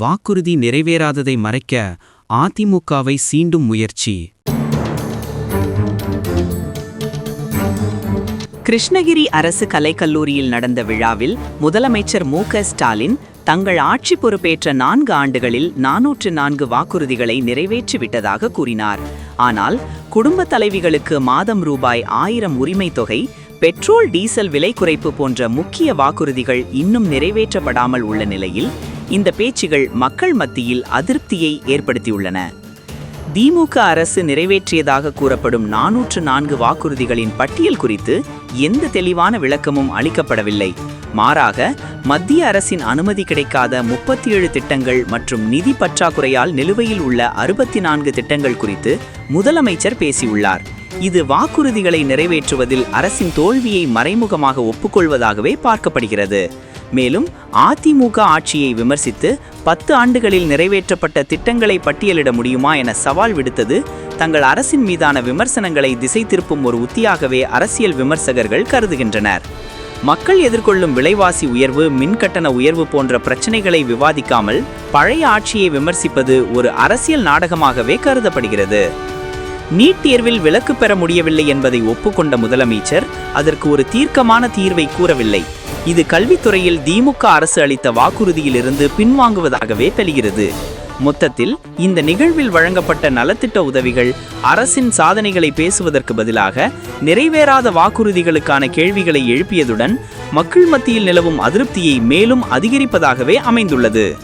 வாக்குறுதி நிறைவேறாததை மறைக்க அதிமுகவை சீண்டும் முயற்சி. கிருஷ்ணகிரி அரசு கலைக்கல்லூரியில் நடந்த விழாவில் முதலமைச்சர் மு க ஸ்டாலின் தங்கள் ஆட்சி பொறுப்பேற்ற நான்கு ஆண்டுகளில் நாநூற்று நான்கு வாக்குறுதிகளை நிறைவேற்றிவிட்டதாக கூறினார். ஆனால் குடும்ப தலைவிகளுக்கு மாதம் ரூபாய் ஆயிரம் உரிமை தொகை பெட்ரோல் டீசல் விலை குறைப்பு போன்ற முக்கிய வாக்குறுதிகள் இன்னும் நிறைவேற்றப்படாமல் உள்ள நிலையில் இந்த பேச்சுகள் மக்கள் மத்தியில் அதிருப்தியை ஏற்படுத்தியுள்ளன. திமுக அரசு நிறைவேற்றியதாக கூறப்படும் நாநூற்று நான்கு வாக்குறுதிகளின் பட்டியல் குறித்து எந்த தெளிவான விளக்கமும் அளிக்கப்படவில்லை. மாறாக மத்திய அரசின் அனுமதி கிடைக்காத முப்பத்தி ஏழு திட்டங்கள் மற்றும் நிதி பற்றாக்குறையால் நிலுவையில் உள்ள அறுபத்தி நான்கு திட்டங்கள் குறித்து முதலமைச்சர் பேசியுள்ளார். இது வாக்குறுதிகளை நிறைவேற்றுவதில் அரசின் தோல்வியை மறைமுகமாக ஒப்புக்கொள்வதாகவே பார்க்கப்படுகிறது. மேலும் அதிமுக ஆட்சியை விமர்சித்து பத்து ஆண்டுகளில் நிறைவேற்றப்பட்ட திட்டங்களை பட்டியலிட முடியுமா என சவால் விடுத்தது தங்கள் அரசின் மீதான விமர்சனங்களை திசை திருப்பும் ஒரு உத்தியாகவே அரசியல் விமர்சகர்கள் கருதுகின்றனர். மக்கள் எதிர்கொள்ளும் விலைவாசி உயர்வு மின்கட்டண உயர்வு போன்ற பிரச்சனைகளை விவாதிக்காமல் பழைய ஆட்சியை விமர்சிப்பது ஒரு அரசியல் நாடகமாகவே கருதப்படுகிறது. நீட் தேர்வில் விலக்கு பெற முடியவில்லை என்பதை ஒப்புக்கொண்ட முதலமைச்சர் அதற்கு ஒரு தீர்க்கமான தீர்வை கூறவில்லை. இது கல்வித்துறையில் திமுக அரசு அளித்த வாக்குறுதியிலிருந்து பின்வாங்குவதாகவே தெரிகிறது. மொத்தத்தில் இந்த நிகழ்வில் வழங்கப்பட்ட நலத்திட்ட உதவிகள் அரசின் சாதனைகளை பேசுவதற்கு பதிலாக நிறைவேறாத வாக்குறுதிகளுக்கான கேள்விகளை எழுப்பியதுடன் மக்கள் மத்தியில் நிலவும் அதிருப்தியை மேலும் அதிகரிப்பதாகவே அமைந்துள்ளது.